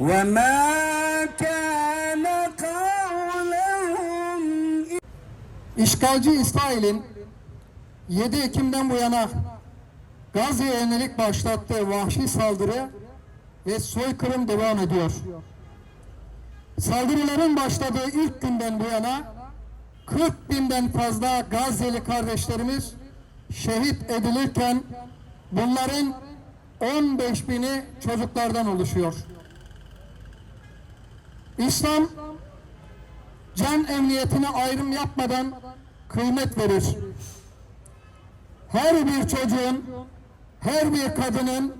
وما كان قولهم İşgalci İsrail'in 7 Ekim'den bu yana Gazze'ye yönelik başlattığı vahşi saldırı ve soykırım devam ediyor. Saldırıların başladığı ilk günden bu yana 40 binden fazla Gazze'li kardeşlerimiz şehit edilirken bunların 15 bini çocuklardan oluşuyor. İslam can emniyetine ayrım yapmadan kıymet verir. Her bir çocuğun, her bir kadının,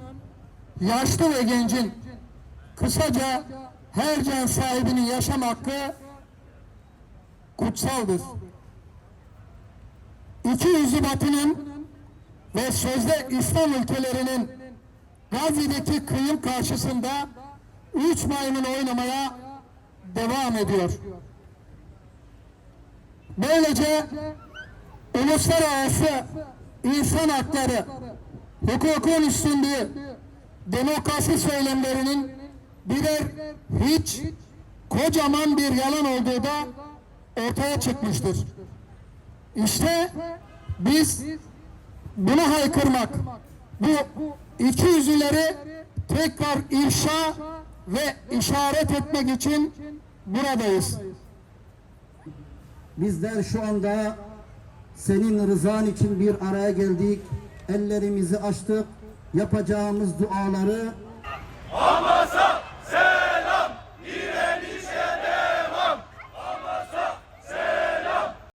yaşlı ve gencin, kısaca her can sahibinin yaşam hakkı kutsaldır. İki yüzü batının ve sözde İslam ülkelerinin Gazze'deki kıyım karşısında üç maymun oynamaya devam ediyor. Böylece uluslararası insan hakları, hukukun üstünlüğü, demokrasi söylemlerinin birer hiç kocaman bir yalan olduğu da ortaya çıkmıştır. İşte biz bunu haykırmak, bu iki yüzlüleri tekrar ifşa ve işaret etmek için buradayız. Bizler şu anda senin rızan için bir araya geldik. Ellerimizi açtık. Yapacağımız duaları Ama